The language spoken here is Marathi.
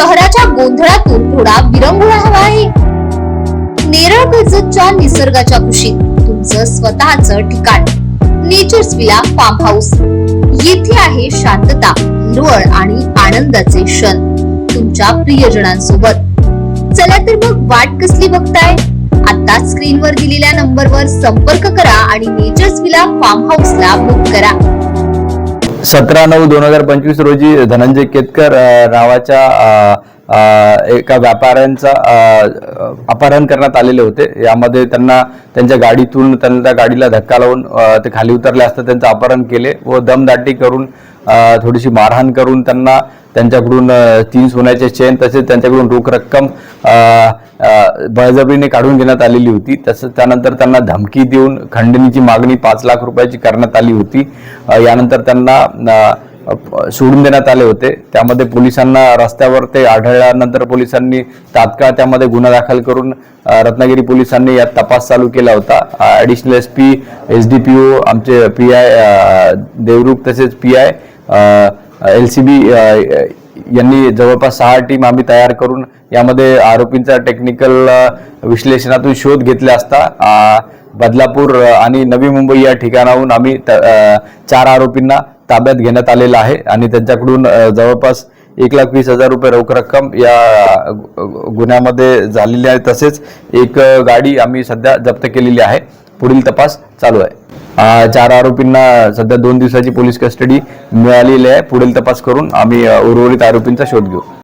शहराच्या गोंधळातून थोडा विरंगुळा हवा आहे. नेरळ कर्जतच्या निसर्गाच्या कुशीत तुमचं स्वतःचं ठिकाण नेचर्स विला फार्म हाऊस येथे आहे शांतता हिरवळ आणि आनंदाचे क्षण तुमच्या प्रियजनांसोबत. चला तर मग वाट कसली बघताय? आता स्क्रीनवर दिलेल्या नंबरवर संपर्क करा आणि नेचर्स विला फार्म हाऊसला बुक करा. सतरा नऊ दोन हजार पंचवीस रोजी धनंजय केतकर नावाच्या अ, एका व्यापाऱ्यांचा अपहरण करण्यात आलेले होते. यामध्ये त्यांना त्यांच्या गाडीतून त्यांना त्या गाडीला धक्का लावून ते खाली उतरले असता त्यांचं अपहरण केले व दमदाटी करून थोडीशी मारहाण करून त्यांना त्यांच्याकडून तीन सोन्याचे चेन तसेच त्यांच्याकडून रोख रक्कम बळजबरीने काढून घेण्यात आलेली होती. तसंच त्यानंतर त्यांना धमकी देऊन खंडणीची मागणी पाच लाख रुपयाची करण्यात आली होती. यानंतर त्यांना सोडून देण्यात आले होते. त्यामध्ये पोलिसांना रस्त्यावर ते आढळल्यानंतर पोलिसांनी तात्काळ त्यामध्ये गुन्हा दाखल करून रत्नागिरी पोलिसांनी यात तपास चालू केला होता. Additional S P S D P O आमचे पी आय देवरूप तसेच P I L C B यांनी जवळपास सहा टीम आम्ही तयार करून यामध्ये आरोपींचा टेक्निकल विश्लेषणातून शोध घेतला असता. बदलापूर आणि नवी मुंबई या ठिकाणाहून आम्ही त- चार आरोपींना ताब्यात घेण्यात आलेलं आहे आणि त्यांच्याकडून जवळपास एक लाख वीस हजार रुपये रोख रक्कम या गुन्ह्यामध्ये झालेली आहे. तसेच एक गाडी आम्ही सध्या जप्त केलेली आहे. पुढील तपास चालू आहे. चार आरोपींना सध्या दोन दिवसाची पोलीस कस्टडी मिळालेली आहे. पुढील तपास करून आम्ही उर्वरित आरोपींचा शोध घेऊ.